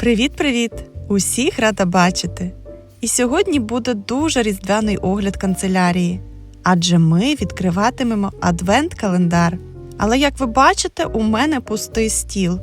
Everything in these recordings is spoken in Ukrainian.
Привіт-привіт! Усіх рада бачити! І сьогодні буде дуже різдвяний огляд канцелярії, адже ми відкриватимемо адвент-календар. Але як ви бачите, у мене пустий стіл,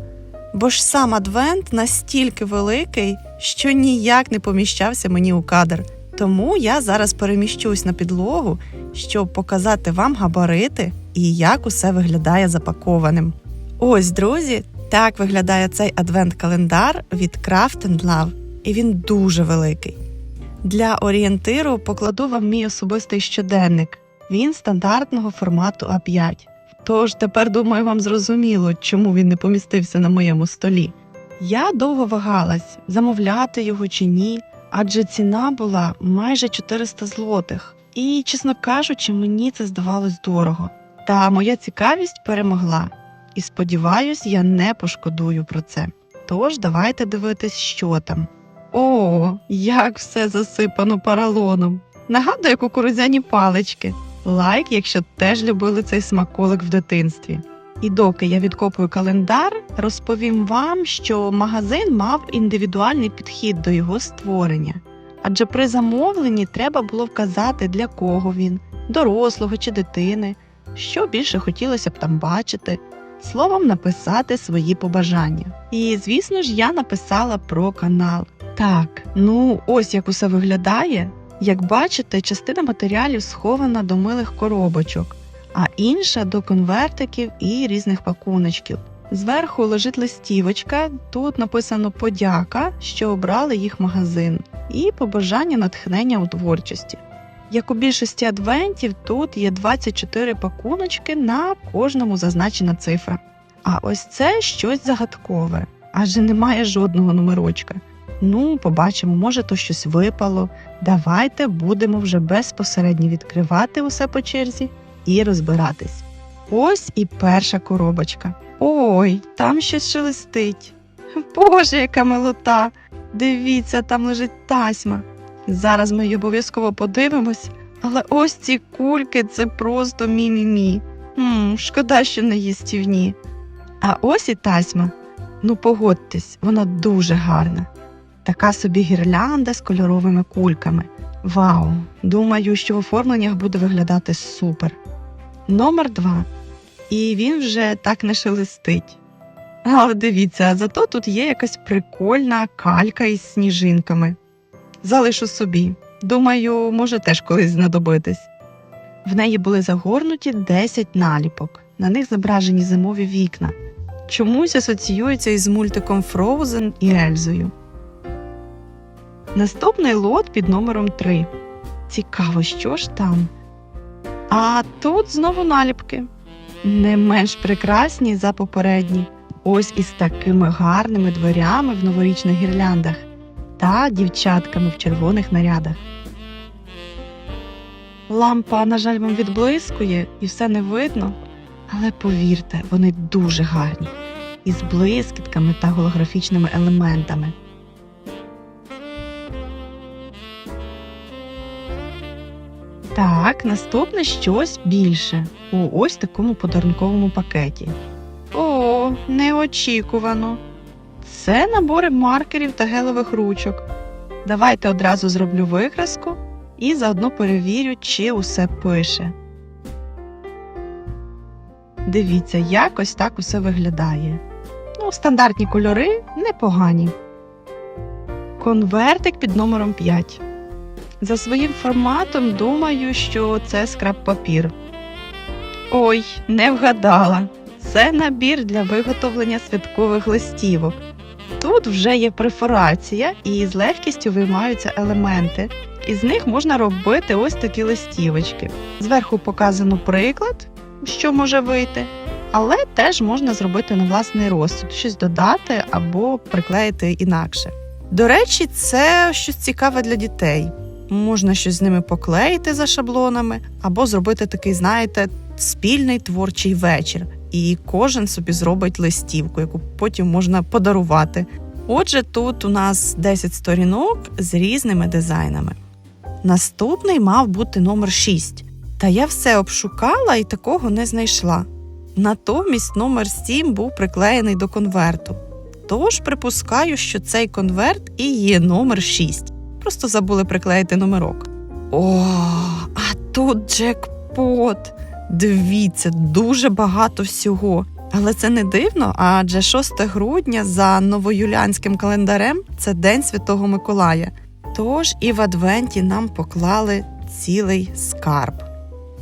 бо ж сам адвент настільки великий, що ніяк не поміщався мені у кадр. Тому я зараз переміщусь на підлогу, щоб показати вам габарити і як усе виглядає запакованим. Ось, друзі, так виглядає цей адвент-календар від Craft and Love, і він дуже великий. Для орієнтиру покладу вам мій особистий щоденник. Він стандартного формату А5. Тож тепер думаю, вам зрозуміло, чому він не помістився на моєму столі. Я довго вагалась, замовляти його чи ні, адже ціна була майже 400 злотих. І, чесно кажучи, мені це здавалось дорого. Та моя цікавість перемогла. І сподіваюсь, я не пошкодую про це. Тож давайте дивитись, що там. О, як все засипано паралоном. Нагадує кукурудзяні палички. Лайк, якщо теж любили цей смаколик в дитинстві. І доки я відкопую календар, розповім вам, що магазин мав індивідуальний підхід до його створення. Адже при замовленні треба було вказати, для кого він, дорослого чи дитини, що більше хотілося б там бачити, словом написати свої побажання. І, звісно ж, я написала про канал. Так, ну ось як усе виглядає. Як бачите, частина матеріалів схована до милих коробочок, а інша до конвертиків і різних пакуночків. Зверху лежить листівочка, тут написано подяка, що обрали їх магазин, і побажання натхнення у творчості. Як у більшості адвентів, тут є 24 пакуночки, на кожному зазначена цифра. А ось це щось загадкове, адже немає жодного номерочка. Ну, побачимо, може, то щось випало. Давайте будемо вже безпосередньо відкривати усе по черзі і розбиратись. Ось і перша коробочка. Ой, там щось шелестить. Боже, яка милота! Дивіться, там лежить тасьма. Зараз ми її обов'язково подивимось, але ось ці кульки це просто мі-мі-мі. Мм, шкода, що не їстівні. А ось і тасьма. Ну, погодьтесь, вона дуже гарна. Така собі гірлянда з кольоровими кульками. Вау! Думаю, що в оформленнях буде виглядати супер. Номер два. І він вже так не шелестить. Але дивіться, зато тут є якась прикольна калька із сніжинками. Залишу собі. Думаю, може теж колись знадобитись. В неї були загорнуті 10 наліпок. На них зображені зимові вікна. Чомусь асоціюється із мультиком Frozen і Ельзою. Наступний лот під номером 3. Цікаво, що ж там. А тут знову наліпки. Не менш прекрасні за попередні. Ось із такими гарними дверями в новорічних гірляндах та дівчатками в червоних нарядах. Лампа, на жаль, вам відблискує і все не видно, але повірте, вони дуже гарні, із блискітками та голографічними елементами. Так, наступне щось більше у ось такому подарунковому пакеті. О, неочікувано. Це набори маркерів та гелевих ручок. Давайте одразу зроблю викраску і заодно перевірю, чи усе пише. Дивіться, якось так усе виглядає. Ну, стандартні кольори непогані. Конвертик під номером 5. За своїм форматом думаю, що це скраб-папір. Ой, не вгадала. Це набір для виготовлення святкових листівок. Тут вже є перфорація і з легкістю виймаються елементи. Із них можна робити ось такі листівочки. Зверху показано приклад, що може вийти, але теж можна зробити на власний розсуд, щось додати або приклеїти інакше. До речі, це щось цікаве для дітей. Можна щось з ними поклеїти за шаблонами, або зробити такий, знаєте, спільний творчий вечір. І кожен собі зробить листівку, яку потім можна подарувати. Отже, тут у нас 10 сторінок з різними дизайнами. Наступний мав бути номер 6. Та я все обшукала і такого не знайшла. Натомість номер 7 був приклеєний до конверту. Тож припускаю, що цей конверт і є номер 6. Просто забули приклеїти номерок. О, а тут джекпот. Дивіться, дуже багато всього. Але це не дивно, адже 6 грудня за новоюліанським календарем це День Святого Миколая. Тож і в Адвенті нам поклали цілий скарб.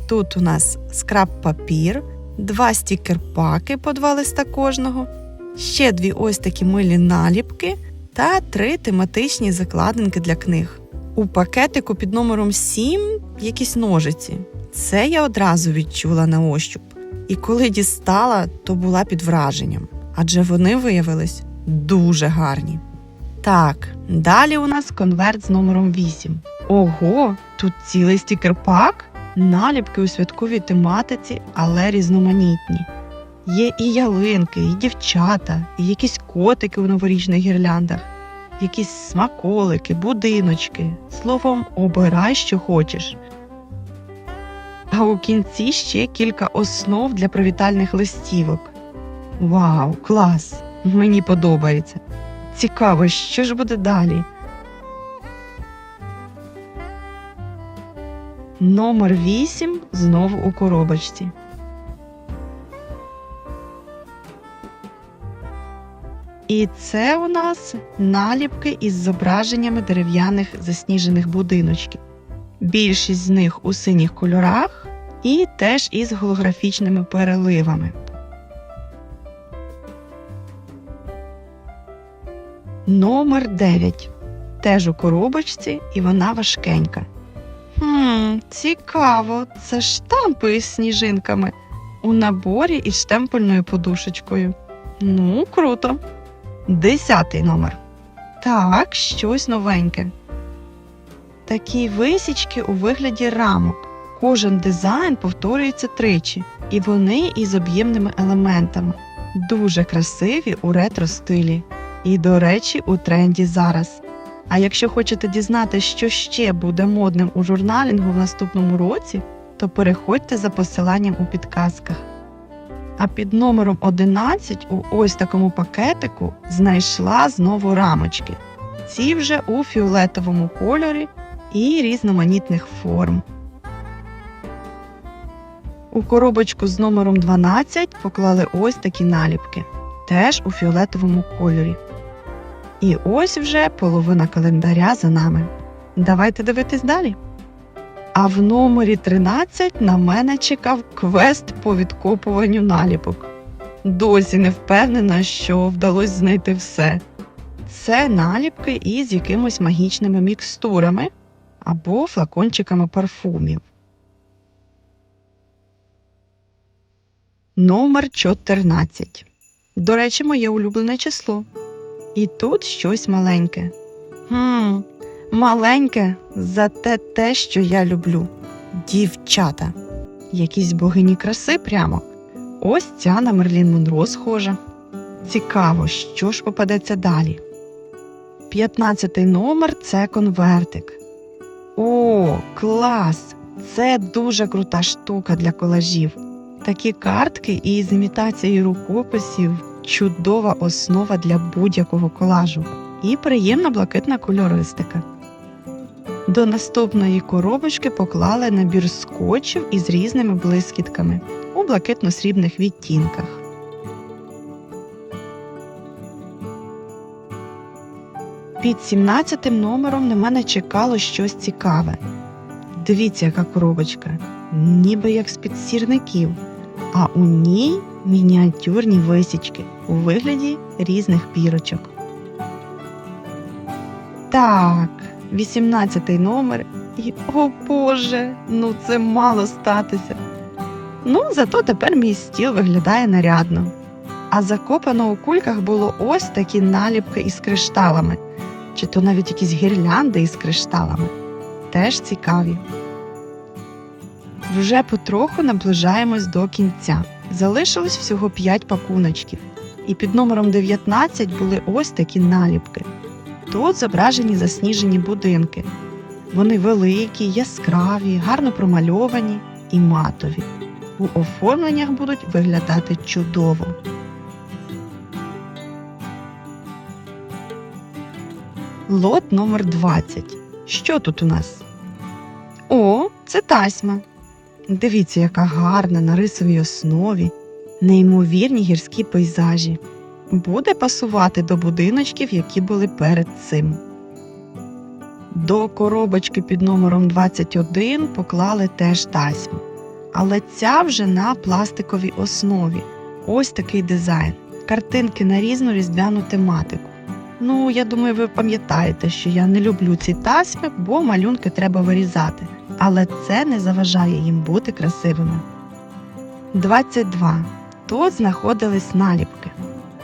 Тут у нас скраб папір, два стікер-паки по два листа кожного, ще дві ось такі милі наліпки та три тематичні закладинки для книг. У пакетику під номером 7 якісь ножиці. Це я одразу відчула на ощуп. І коли дістала, то була під враженням, адже вони виявились дуже гарні. Так, далі у нас конверт з номером 8. Ого, тут цілий стікер-пак, наліпки у святковій тематиці, але різноманітні. Є і ялинки, і дівчата, і якісь котики у новорічних гірляндах, якісь смаколики, будиночки. Словом, обирай, що хочеш. А у кінці ще кілька основ для привітальних листівок. Вау, клас! Мені подобається. Цікаво, що ж буде далі. Номер 8 знову у коробочці. І це у нас наліпки із зображеннями дерев'яних засніжених будиночків. Більшість з них у синіх кольорах і теж із голографічними переливами. Номер 9. Теж у коробочці, і вона важкенька. Хм, цікаво, це штампи із сніжинками у наборі із штемпельною подушечкою. Ну, круто. Десятий номер. Так, щось новеньке. Такі висічки у вигляді рамок. Кожен дизайн повторюється тричі, і вони із об'ємними елементами. Дуже красиві у ретро стилі. І, до речі, у тренді зараз. А якщо хочете дізнатися, що ще буде модним у журналінгу в наступному році, то переходьте за посиланням у підказках. А під номером 11 у ось такому пакетику знайшла знову рамочки. Ці вже у фіолетовому кольорі і різноманітних форм. У коробочку з номером 12 поклали ось такі наліпки, теж у фіолетовому кольорі. І ось вже половина календаря за нами. Давайте дивитись далі. А в номері 13 на мене чекав квест по відкопуванню наліпок. Досі не впевнена, що вдалося знайти все. Це наліпки із якимось магічними мікстурами або флакончиками парфумів. Номер 14. До речі, моє улюблене число. І тут щось маленьке. Хм, маленьке, зате те, що я люблю. Дівчата. Якісь богині краси прямо. Ось ця на Мерлін Монро схожа. Цікаво, що ж попадеться далі. П'ятнадцятий номер це конвертик. О, клас! Це дуже крута штука для колажів. Такі картки із імітацією рукописів чудова основа для будь-якого колажу і приємна блакитна кольористика. До наступної коробочки поклали набір скотчів із різними блискітками у блакитно-срібних відтінках. Під 17 номером на мене чекало щось цікаве. Дивіться, яка коробочка, ніби як з-під сірників, а у ній мініатюрні висічки у вигляді різних пірочок. Так, 18 номер. І, о Боже, ну це мало статися. Ну, зато тепер мій стіл виглядає нарядно. А закопано у кульках було ось такі наліпки із кришталами, чи то навіть якісь гірлянди із кришталами. Теж цікаві. Вже потроху наближаємось до кінця. Залишилось всього 5 пакуночків, і під номером 19 були ось такі наліпки. Тут зображені засніжені будинки. Вони великі, яскраві, гарно промальовані і матові. У оформленнях будуть виглядати чудово. Лот номер 20. Що тут у нас? О, це тасьма. Дивіться, яка гарна на рисовій основі, неймовірні гірські пейзажі. Буде пасувати до будиночків, які були перед цим. До коробочки під номером 21 поклали теж тасьму. Але ця вже на пластиковій основі. Ось такий дизайн. Картинки на різну різдвяну тематику. Ну, я думаю, ви пам'ятаєте, що я не люблю ці тасьми, бо малюнки треба вирізати. Але це не заважає їм бути красивими. 22. Тут знаходились наліпки.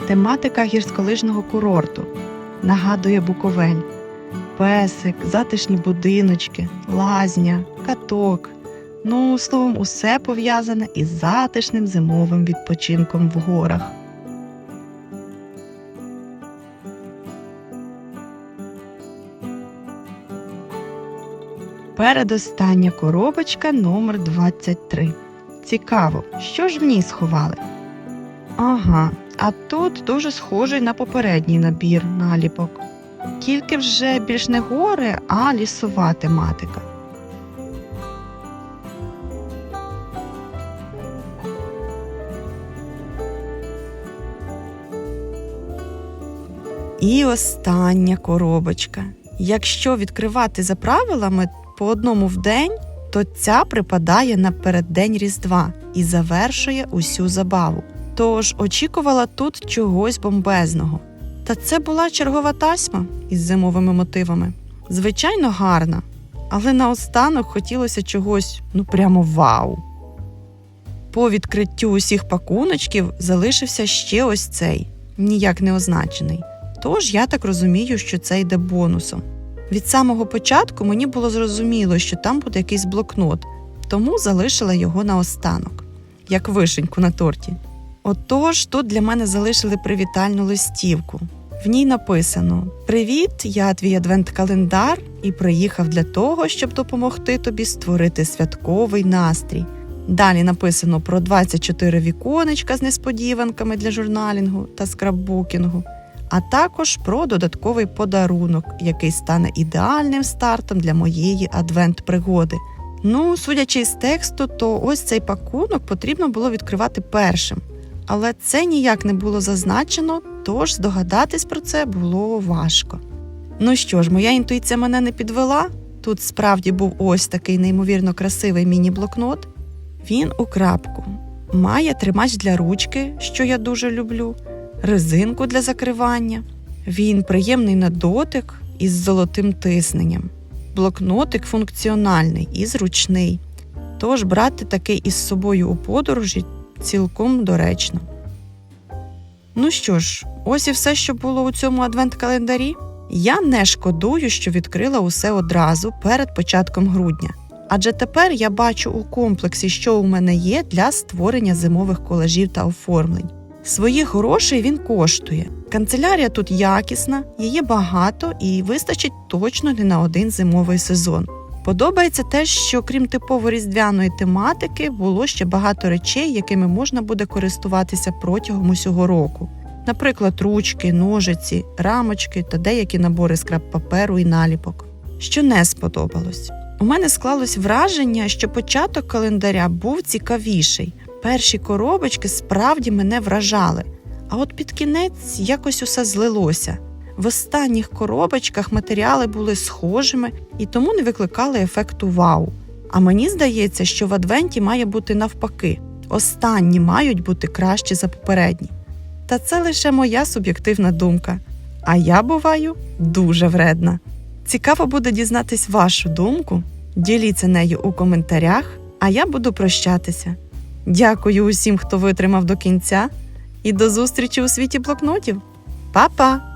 Тематика гірськолижного курорту. Нагадує Буковель. Песик, затишні будиночки, лазня, каток. Ну, словом, усе пов'язане із затишним зимовим відпочинком в горах. Передостання коробочка номер 23. Цікаво, що ж в ній сховали? Ага, а тут дуже схожий на попередній набір наліпок. Тільки вже більш не гори, а лісова тематика. І остання коробочка. Якщо відкривати за правилами по одному в день, то ця припадає на переддень Різдва і завершує усю забаву. Тож очікувала тут чогось бомбезного. Та це була чергова тасьма із зимовими мотивами. Звичайно, гарна, але наостанок хотілося чогось ну прямо вау. По відкриттю усіх пакуночків залишився ще ось цей, ніяк не означений. Тож я так розумію, що це йде бонусом. Від самого початку мені було зрозуміло, що там буде якийсь блокнот, тому залишила його наостанок, як вишеньку на торті. Отож, тут для мене залишили привітальну листівку. В ній написано: Привіт, я твій адвент-календар і приїхав для того, щоб допомогти тобі створити святковий настрій. Далі написано про 24 віконечка з несподіванками для журналінгу та скраббукінгу, а також про додатковий подарунок, який стане ідеальним стартом для моєї адвент-пригоди. Ну, судячи з тексту, то ось цей пакунок потрібно було відкривати першим. Але це ніяк не було зазначено, тож здогадатись про це було важко. Ну що ж, моя інтуїція мене не підвела. Тут справді був ось такий неймовірно красивий міні-блокнот. Він у крапку. Має тримач для ручки, що я дуже люблю, резинку для закривання. Він приємний на дотик із золотим тисненням. Блокнотик функціональний і зручний. Тож брати такий із собою у подорожі цілком доречно. Ну що ж, ось і все, що було у цьому адвент-календарі. Я не шкодую, що відкрила усе одразу перед початком грудня. Адже тепер я бачу у комплексі, що у мене є для створення зимових колажів та оформлень. Своїх грошей він коштує. Канцелярія тут якісна, її багато і вистачить точно не на один зимовий сезон. Подобається те, що крім типово різдвяної тематики, було ще багато речей, якими можна буде користуватися протягом усього року. Наприклад, ручки, ножиці, рамочки та деякі набори скраб паперу і наліпок. Що не сподобалось. У мене склалось враження, що початок календаря був цікавіший. Перші коробочки справді мене вражали, а от під кінець якось усе злилося. В останніх коробочках матеріали були схожими і тому не викликали ефекту вау. А мені здається, що в адвенті має бути навпаки. Останні мають бути кращі за попередні. Та це лише моя суб'єктивна думка. А я буваю дуже вредна. Цікаво буде дізнатись вашу думку. Діліться нею у коментарях, а я буду прощатися. Дякую усім, хто витримав до кінця, і до зустрічі у світі блокнотів. Па-па!